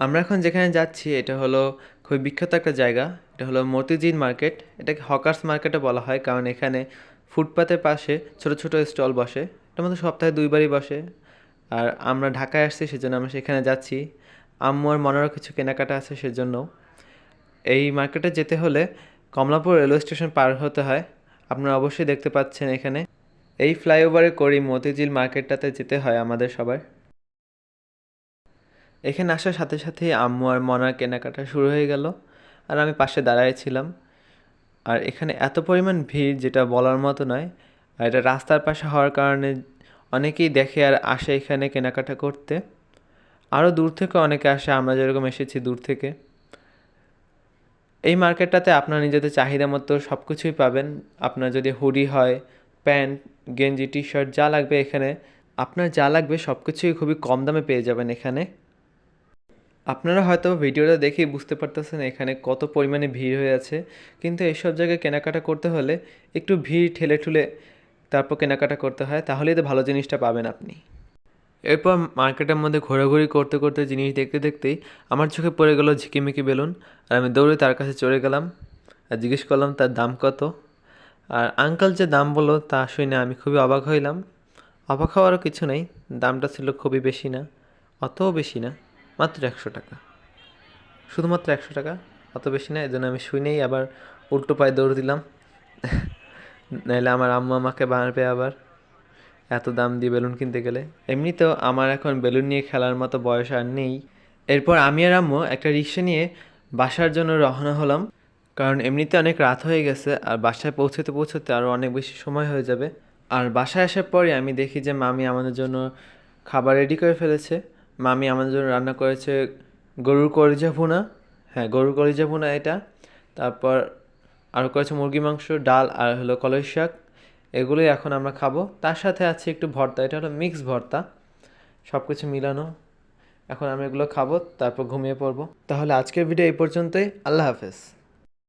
আমরা এখন যেখানে যাচ্ছি, এটা হলো খুবই বিখ্যাত একটা জায়গা। এটা হলো মতিঝিল মার্কেট। এটাকে হকার্স মার্কেটও বলা হয়, কারণ এখানে ফুটপাতের পাশে ছোট ছোট স্টল বসে। এটার মধ্যে সপ্তাহে দুইবারই বসে। আর আমরা ঢাকায় আসছি, সেজন্য আমরা সেখানে যাচ্ছি। আম্মু আর মনেরও কিছু কেনাকাটা আছে সেজন্য। এই মার্কেটে যেতে হলে কমলাপুর রেলওয়ে স্টেশন পার হতে হয়। আপনারা অবশ্যই দেখতে পাচ্ছেন এখানে। এই ফ্লাইওভারে করেই মতিঝিল মার্কেটটাতে যেতে হয় আমাদের সবার। এখানে আসার সাথে সাথেই আম্মু আর মনার কেনাকাটা শুরু হয়ে গেল আর আমি পাশে দাঁড়ায় ছিলাম। আর এখানে এত পরিমাণ ভিড় যেটা বলার মতো নয়। আর এটা রাস্তার পাশে হওয়ার কারণে অনেকেই দেখে আর আসে এখানে কেনাকাটা করতে। আরও দূর থেকে অনেকে আসে, আমরা যেরকম এসেছি দূর থেকে। এই মার্কেটটাতে আপনার নিজেদের চাহিদা মতো সব কিছুই পাবেন। আপনার যদি হুডি হয়, প্যান্ট, গেঞ্জি টি শার্ট যা লাগবে এখানে, আপনার যা লাগবে সব কিছুই খুবই কম দামে পেয়ে যাবেন এখানে। আপনারা হয়তো ভিডিওটা দেখেই বুঝতে পারতেছেন এখানে কত পরিমাণে ভিড় হয়ে আছে। কিন্তু এইসব জায়গায় কেনাকাটা করতে হলে একটু ভিড় ঠেলে ঠুলে তারপর কেনাকাটা করতে হয়, তাহলেই তো ভালো জিনিসটা পাবেন আপনি। এরপর মার্কেটের মধ্যে ঘোরাঘুরি করতে করতে জিনিস দেখতে দেখতেই আমার চোখে পড়ে গেল ঝিকিমিকি বেলুন। আর আমি দৌড়ে তার কাছে চড়ে গেলাম আর জিজ্ঞেস করলাম, তার দাম কত? আর আঙ্কাল যে দাম বলল তা শুনে আমি খুবই অবাক হইলাম। অবাক হওয়ারও কিছু নেই, দামটা ছিল খুবই বেশি না, অতও বেশি না। মাত্র একশো টাকা। শুধুমাত্র একশো টাকা, অত বেশি না জন্য আমি শুনেই আবার উল্টো পায়ে দৌড় দিলাম। নাহলে আমার আম্মু আমাকে মারবে আবার। এত দাম দিয়ে বেলুন কিনতে গেলে। এমনিতেও আমার এখন বেলুন নিয়ে খেলার মতো বয়স আর নেই। এরপর আমি আর আম্মু একটা রিক্সা নিয়ে বাসার জন্য রওনা হলাম। কারণ এমনিতে অনেক রাত হয়ে গেছে, আর বাসায় পৌঁছতে পৌঁছতে আরও অনেক বেশি সময় হয়ে যাবে। আর বাসায় আসার পরে আমি দেখি যে মামি আমাদের জন্য খাবার রেডি করে ফেলেছে। মামি আমাদের জন্য রান্না করেছে গরুর কলিজা ভুনা। হ্যাঁ গরুর কলিজা ভুনা এটা। তারপর আরও করেছে মুরগি মাংস, ডাল আর হলো কলই শাক। এগুলোই এখন আমরা খাব। তার সাথে আছে একটু ভর্তা, এটা হলো মিক্স ভর্তা। সব কিছু মিলানো। এখন আমি এগুলো খাব, তারপর ঘুমিয়ে পড়ব। তাহলে আজকের ভিডিও এই পর্যন্তই। আল্লাহ হাফেজ।